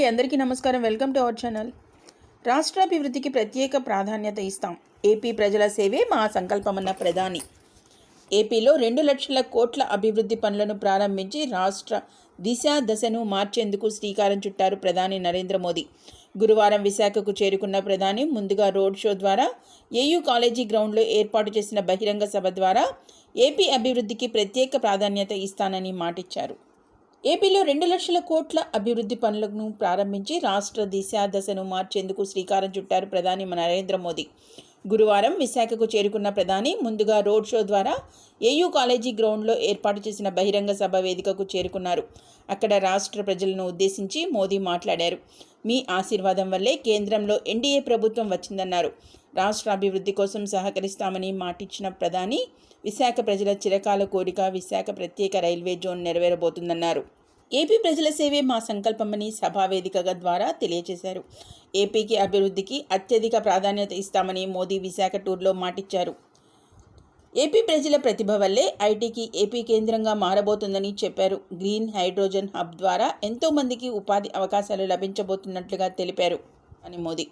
అండి అందరికీ నమస్కారం. Welcome to our channel. రాష్ట్రాభివృద్ధికి ప్రత్యేక ప్రాధాన్యత ఇస్తాం. ఏపీ ప్రజల సేవే మా సంకల్పమన్న ప్రధాని. ఏపీలో రెండు లక్షల కోట్ల అభివృద్ధి పనులను ప్రారంభించి రాష్ట్ర దిశ దశను మార్చేందుకు శ్రీకారం చుట్టారు ప్రధాని నరేంద్ర మోదీ. గురువారం విశాఖకు చేరుకున్న ప్రధాని ముందుగా రోడ్ షో ద్వారా ఏయూ కాలేజీ గ్రౌండ్లో ఏర్పాటు చేసిన బహిరంగ సభ ద్వారా ఏపీ అభివృద్ధికి ప్రత్యేక ప్రాధాన్యత ఇస్తానని మాటిచ్చారు. ఏపీలో రెండు లక్షల కోట్ల అభివృద్ధి పనులను ప్రారంభించి రాష్ట్ర దిశ దశను మార్చేందుకు శ్రీకారం చుట్టారు ప్రధాని నరేంద్ర మోదీ. గురువారం విశాఖకు చేరుకున్న ప్రధాని ముందుగా రోడ్ షో ద్వారా ఏయూ కాలేజీ గ్రౌండ్లో ఏర్పాటు చేసిన బహిరంగ సభ వేదికకు చేరుకున్నారు. అక్కడ రాష్ట్ర ప్రజలను ఉద్దేశించి మోదీ మాట్లాడారు. మీ ఆశీర్వాదం వల్లే కేంద్రంలో ఎన్డీఏ ప్రభుత్వం వచ్చిందన్నారు. రాష్ట్ర అభివృద్ధి కోసం సహకరిస్తామని మాటిచ్చిన ప్రధాని విశాఖ ప్రజల చిరకాల కోరిక విశాఖ ప్రత్యేక రైల్వే జోన్ నెరవేరబోతుందన్నారు. ఏపీ ప్రజల సేవే మా సంకల్పమని సభా వేదికగా ద్వారా తెలియజేశారు. ఏపీకి అభివృద్ధికి అత్యధిక ప్రాధాన్యత ఇస్తామని మోదీ విశాఖ టూర్లో మాటిచ్చారు. ఏపీ ప్రజల ప్రతిభ వల్లే ఐటీకి ఏపీ కేంద్రంగా మారబోతుందని చెప్పారు. గ్రీన్ హైడ్రోజన్ హబ్ ద్వారా ఎంతోమందికి ఉపాధి అవకాశాలు లభించబోతున్నట్లుగా తెలిపారు అని మోదీ.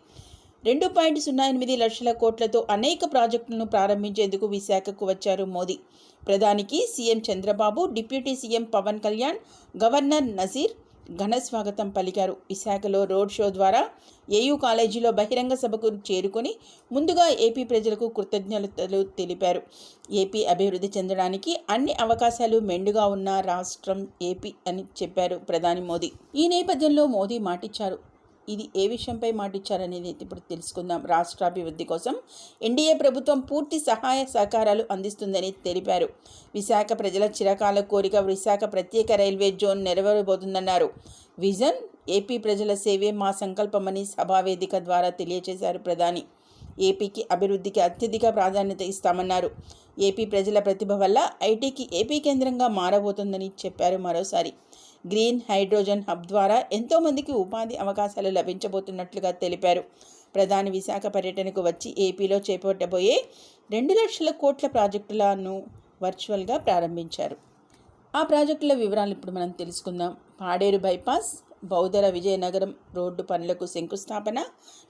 రెండు పాయింట్ సున్నా ఎనిమిది లక్షల కోట్లతో అనేక ప్రాజెక్టులను ప్రారంభించేందుకు విశాఖకు వచ్చారు మోదీ. ప్రధానికి CM Chandrababu deputy CM Pawan Kalyan governor Nazeer ఘన స్వాగతం పలికారు. విశాఖలో రోడ్ షో ద్వారా ఏయూ కాలేజీలో బహిరంగ సభకు చేరుకొని ముందుగా ఏపీ ప్రజలకు కృతజ్ఞతలు తెలిపారు. ఏపీ అభివృద్ధి చెందడానికి అన్ని అవకాశాలు మెండుగా ఉన్న రాష్ట్రం ఏపీ అని చెప్పారు ప్రధాని మోదీ. ఈ నేపథ్యంలో మోదీ మాటిచ్చారు. ఇది ఏ విషయంపై మాటిచ్చారనేది ఇప్పుడు తెలుసుకుందాం. రాష్ట్రాభివృద్ధి కోసం ఎన్డీఏ ప్రభుత్వం పూర్తి సహాయ సహకారాలు అందిస్తుందని తెలిపారు. విశాఖ ప్రజల చిరకాల కోరిక విశాఖ ప్రత్యేక రైల్వే జోన్ నెరవేరబోతుందన్నారు. విజన్ ఏపీ ప్రజల సేవే మా సంకల్పమని సభావేదిక ద్వారా తెలియజేశారు ప్రధాని. ఏపీకి అభివృద్ధికి అత్యధిక ప్రాధాన్యత ఇస్తామన్నారు. ఏపీ ప్రజల ప్రతిభ వల్ల ఐటీకి ఏపీ కేంద్రంగా మారబోతుందని చెప్పారు మరోసారి. గ్రీన్ హైడ్రోజన్ హబ్ ద్వారా ఎంతోమందికి ఉపాధి అవకాశాలు లభించబోతున్నట్లుగా తెలిపారు. ప్రధాని విశాఖ పర్యటనకు వచ్చి ఏపీలో చేపట్టబోయే రెండు లక్షల కోట్ల ప్రాజెక్టులను వర్చువల్గా ప్రారంభించారు. ఆ ప్రాజెక్టుల వివరాలు ఇప్పుడు మనం తెలుసుకుందాం. పాడేరు బైపాస్ బౌద్ధర విజయనగరం రోడ్డు పనులకు శంకుస్థాపన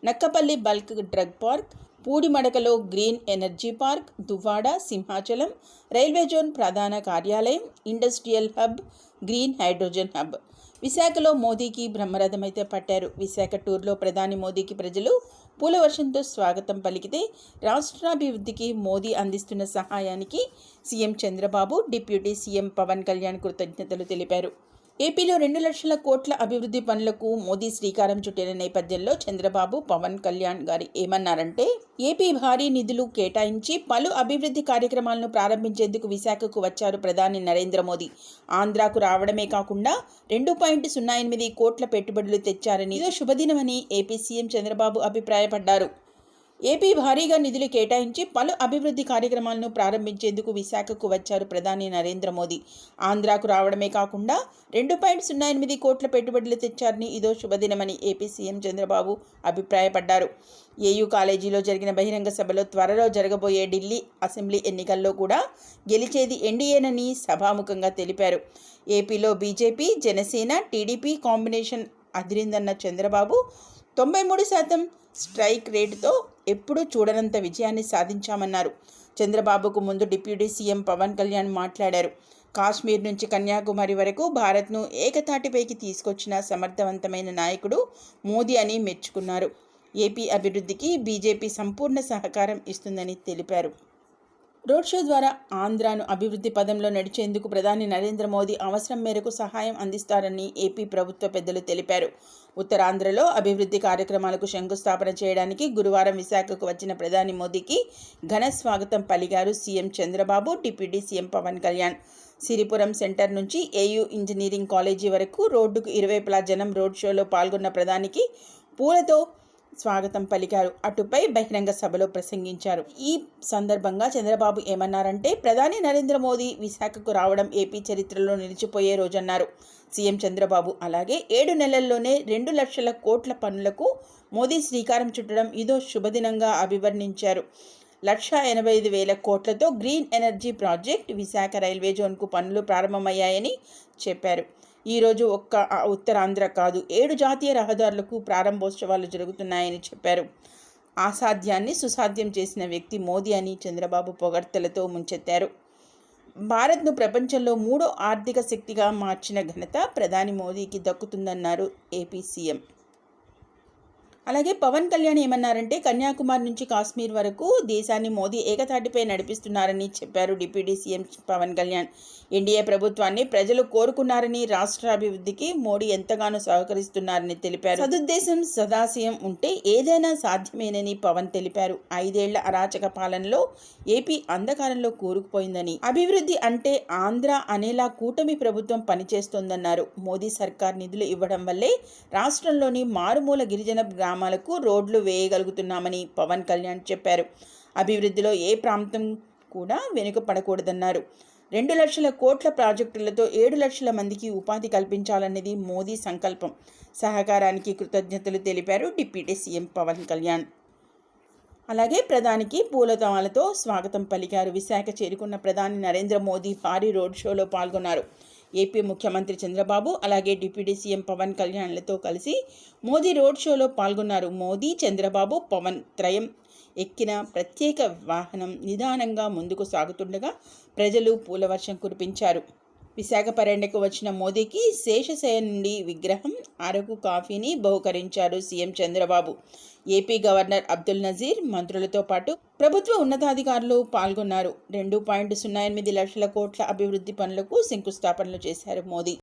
Nakkapalli bulk drug park పూడిమడకలో green energy park Duvvada Simhachalam railway zone ప్రధాన కార్యాలయం industrial hub green hydrogen hub. విశాఖలో మోదీకి బ్రహ్మరథమైతే పట్టారు. విశాఖ టూర్లో ప్రధాని మోదీకి ప్రజలు పూలవర్షంతో స్వాగతం పలికితే రాష్ట్రాభివృద్ధికి మోదీ అందిస్తున్న సహాయానికి CM Chandrababu deputy CM Pawan Kalyan కృతజ్ఞతలు తెలిపారు. ఏపీలో రెండు లక్షల కోట్ల అభివృద్ధి పనులకు మోదీ శ్రీకారం చుట్టిన నేపథ్యంలో చంద్రబాబు పవన్ కళ్యాణ్ గారి ఏమన్నారంటే ఏపీ భారీ నిధులు కేటాయించి పలు అభివృద్ధి కార్యక్రమాలను ప్రారంభించేందుకు విశాఖకు వచ్చారు ప్రధాని నరేంద్ర మోదీ. ఆంధ్రాకు రావడమే కాకుండా రెండు పాయింట్ సున్నా ఎనిమిది కోట్ల పెట్టుబడులు తెచ్చారని శుభదినమని ఏపీ సీఎం చంద్రబాబు అభిప్రాయపడ్డారు. ఏపీ భారీగా నిధులు కేటాయించి పలు అభివృద్ధి కార్యక్రమాలను ప్రారంభించేందుకు విశాఖకు వచ్చారు ప్రధాని నరేంద్ర మోదీ. ఆంధ్రాకు రావడమే కాకుండా రెండు పాయింట్ సున్నా ఎనిమిది కోట్ల పెట్టుబడులు తెచ్చారని ఇదో శుభదినమని ఏపీ సీఎం చంద్రబాబు అభిప్రాయపడ్డారు. ఏయూ కాలేజీలో జరిగిన బహిరంగ సభలో త్వరలో జరగబోయే ఢిల్లీ అసెంబ్లీ ఎన్నికల్లో కూడా గెలిచేది ఎన్డీఏనని సభాముఖంగా తెలిపారు. ఏపీలో బీజేపీ జనసేన టీడీపీ కాంబినేషన్ అదిరిందన్న చంద్రబాబు తొంభై మూడు శాతం స్ట్రైక్ రేటుతో ఎప్పుడూ చూడనంత విజయాన్ని సాధించామన్నారు. చంద్రబాబుకు ముందు డిప్యూటీ సీఎం పవన్ కళ్యాణ్ మాట్లాడారు. కాశ్మీర్ నుంచి కన్యాకుమారి వరకు భారత్ను ఏకతాటిపైకి తీసుకొచ్చిన సమర్థవంతమైన నాయకుడు మోదీ అని మెచ్చుకున్నారు. ఏపీ అభివృద్ధికి బీజేపీ సంపూర్ణ సహకారం ఇస్తుందని తెలిపారు. రోడ్ షో ద్వారా ఆంధ్రాను అభివృద్ధి పదంలో నడిచేందుకు ప్రధాని నరేంద్ర మోదీ అవసరం మేరకు సహాయం అందిస్తారని ఏపీ ప్రభుత్వ పెద్దలు తెలిపారు. ఉత్తరాంధ్రలో అభివృద్ధి కార్యక్రమాలకు శంకుస్థాపన చేయడానికి గురువారం విశాఖకు వచ్చిన ప్రధాని మోదీకి ఘన స్వాగతం పలిగారు CM Chandrababu deputy CM Pawan Kalyan. Siripuram centre నుంచి ఏయూ ఇంజనీరింగ్ కాలేజీ వరకు రోడ్డుకు ఇరువైపులా జనం రోడ్ షోలో పాల్గొన్న ప్రధానికి పూలతో స్వాగతం పలికారు. అటుపై బహిరంగ సభలో ప్రసంగించారు. ఈ సందర్భంగా చంద్రబాబు ఏమన్నారంటే ప్రధాని నరేంద్ర మోదీ విశాఖకు రావడం ఏపీ చరిత్రలో నిలిచిపోయే రోజన్నారు. సీఎం చంద్రబాబు అలాగే ఏడు నెలల్లోనే రెండు లక్షల కోట్ల పనులకు మోదీ శ్రీకారం చుట్టడం ఇదో శుభదినంగా అభివర్ణించారు. లక్ష ఎనభై ఐదు వేల కోట్లతో green energy project Visakha railway జోన్కు పనులు ప్రారంభమయ్యాయని చెప్పారు. ఈరోజు ఒక్క ఉత్తరాంధ్ర కాదు ఏడు జాతీయ రహదారులకు ప్రారంభోత్సవాలు జరుగుతున్నాయని చెప్పారు. అసాధ్యాన్ని సుసాధ్యం చేసిన వ్యక్తి మోదీ అని చంద్రబాబు పొగడ్తలతో ముంచెత్తారు. భారత్ను ప్రపంచంలో మూడో ఆర్థిక శక్తిగా మార్చిన ఘనత ప్రధాని మోదీకి దక్కుతుందన్నారు ఏపీ సీఎం. అలాగే పవన్ కళ్యాణ్ ఏమన్నారంటే కన్యాకుమారి నుంచి కాశ్మీర్ వరకు దేశాన్ని మోదీ ఏకతాటిపై నడిపిస్తున్నారని చెప్పారు deputy CM Pawan Kalyan. NDA ప్రభుత్వాన్ని ప్రజలు కోరుకున్నారని రాష్ట్ర అభివృద్ధికి మోడీ ఎంతగానో సహకరిస్తున్నారని తెలిపారు. సదుద్దేశం సదాశయం ఉంటే ఏదైనా సాధ్యమేనని పవన్ తెలిపారు. ఐదేళ్ళ అరాచక పాలనలో ఏపీ అంధకారంలో కూరుకుపోయిందని. అభివృద్ధి అంటే ఆంధ్ర అనేలా కూటమి ప్రభుత్వం పనిచేస్తోందన్నారు. మోదీ సర్కార్ నిధులు ఇవ్వడం వల్లే రాష్ట్రంలోని మారుమూల గిరిజన గ్రామాలకు రోడ్లు వేయగలుగుతున్నామని పవన్ కళ్యాణ్ చెప్పారు. అభివృద్ధిలో ఏ ప్రాంతం కూడా వెనుకపడకూడదన్నారు రెండు లక్షల కోట్ల ప్రాజెక్టులతో ఏడు లక్షల మందికి ఉపాధి కల్పించాలన్నది మోదీ సంకల్పం. సహకారానికి కృతజ్ఞతలు తెలిపారు డిప్యూటీ సీఎం పవన్ కళ్యాణ్. అలాగే ప్రధానికి పూలతమాలతో స్వాగతం పలికారు విశాఖ చేరుకున్న ప్రధాని నరేంద్ర మోదీ భారీ రోడ్ షోలో పాల్గొన్నారు. ఏపీ ముఖ్యమంత్రి చంద్రబాబు అలాగే డిప్యూటీ సీఎం పవన్ కళ్యాణ్లతో కలిసి మోదీ రోడ్ షోలో పాల్గొన్నారు. మోదీ చంద్రబాబు పవన్ త్రయం ఎక్కిన ప్రత్యేక వాహనం నిదానంగా ముందుకు సాగుతుండగా ప్రజలు పూలవర్షం కురిపించారు. విశాఖ పర్యటనకు వచ్చిన మోదీకి శేషశయన్ నుండి విగ్రహం అరకు కాఫీని బహుకరించారు CM Chandrababu. AP governor Abdul Nazeer మంత్రులతో పాటు ప్రభుత్వ ఉన్నతాధికారులు పాల్గొన్నారు. రెండు పాయింట్ సున్నా ఎనిమిది లక్షల కోట్ల అభివృద్ధి పనులకు శంకుస్థాపనలు చేశారు మోదీ.